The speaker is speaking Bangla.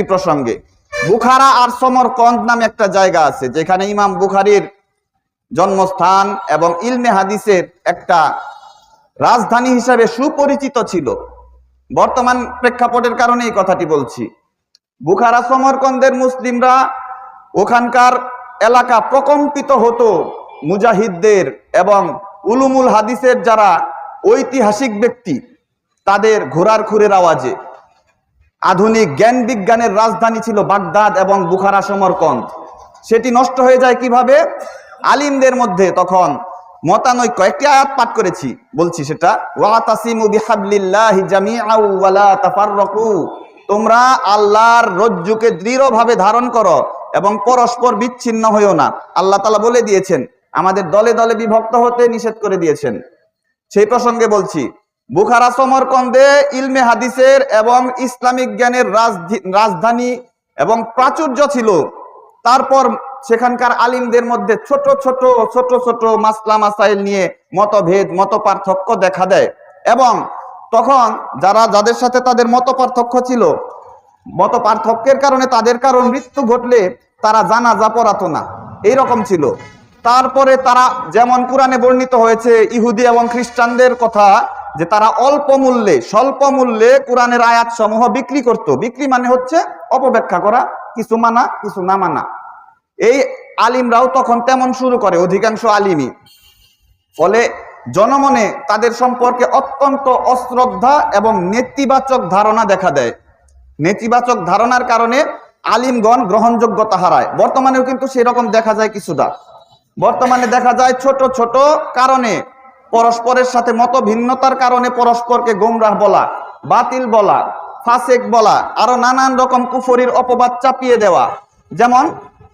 একটি প্রসঙ্গে, বুখারা আর সমরকন্দ নামে একটা জায়গা আছে, যেখানে ইমাম বুখারির জন্মস্থান এবং ইলমে হাদিসের একটা রাজধানী হিসাবে সুপরিচিত ছিল। বর্তমান প্রেক্ষাপটের কারণে এই কথাটি বলছি। বুখারা, সমরকন্দের মুসলিমরা ওখানকার এলাকা প্রকম্পিত হতো মুজাহিদদের এবং উলুমুল হাদিসের যারা ঐতিহাসিক ব্যক্তি, তাদের ঘোড়ার খুরের আওয়াজে। আধুনিক জ্ঞান বিজ্ঞানের রাজধানী ছিল বাগদাদ এবং বুখারা সমরকন্দ। সেটি নষ্ট হয়ে যায় কীভাবে? আলিমদের মধ্যে তখন মতানৈক্য, একটি আয়াত পাঠ করেছি, বলছি সেটা তোমরা আল্লাহর রজ্জুকে দৃঢ়ভাবে ধারণ করো এবং পরস্পর বিচ্ছিন্ন হইও না। আল্লাহ তালা বলে দিয়েছেন, আমাদের দলে দলে বিভক্ত হতে নিষেধ করে দিয়েছেন। সেই প্রসঙ্গে বলছি বুখারা, সমরকন্দে, ইলমে হাদিসের এবং ইসলামিক জ্ঞানের রাজধি- রাজধানী এবং প্রাচুর্য ছিল। তারপর সেখানকার আলিমদের মধ্যে ছোট ছোট ছোট ছোট মাসলা মাসাইল নিয়ে মতভেদ মত পার্থক্য দেখা দেয় এবং তখন যারা, যাদের সাথে তাদের মত পার্থক্য ছিল মত পার্থক্যের কারণে তাদের কারণ মৃত্যু ঘটলে তারা জানাজা পড়াতো না। এইরকম ছিল। তারপরে তারা, যেমন কোরআনে বর্ণিত হয়েছে, ইহুদি এবং খ্রিস্টানদের কথা যে তারা অল্প মূল্যে, স্বল্প মূল্যে কোরআনের আয়াত সমূহ বিক্রি করত। বিক্রি মানে হচ্ছে অপব্যাখ্যা করা, কিছু মানা, কিছু না মানা। এই আলিমরাও তখন তেমন শুরু করে, অধিকাংশ আলিমই। ফলে জনমনে তাদের সম্পর্কে অত্যন্ত অশ্রদ্ধা এবং নেতিবাচক ধারণা দেখা দেয়। নেতিবাচক ধারণার কারণে আলিমগণ গ্রহণযোগ্যতা হারায়। বর্তমানেও কিন্তু সেরকম দেখা যায় কিছুটা। বর্তমানে দেখা যায় ছোট ছোট কারণে পরস্পরের সাথে মত ভিন্নতার কারণে পরস্পরকে গোমরাহ বলা, বাতিল বলা, ফাসেক বলা, আরও নানান রকম কুফরির অপবাদ চাপিয়ে দেওয়া। যেমন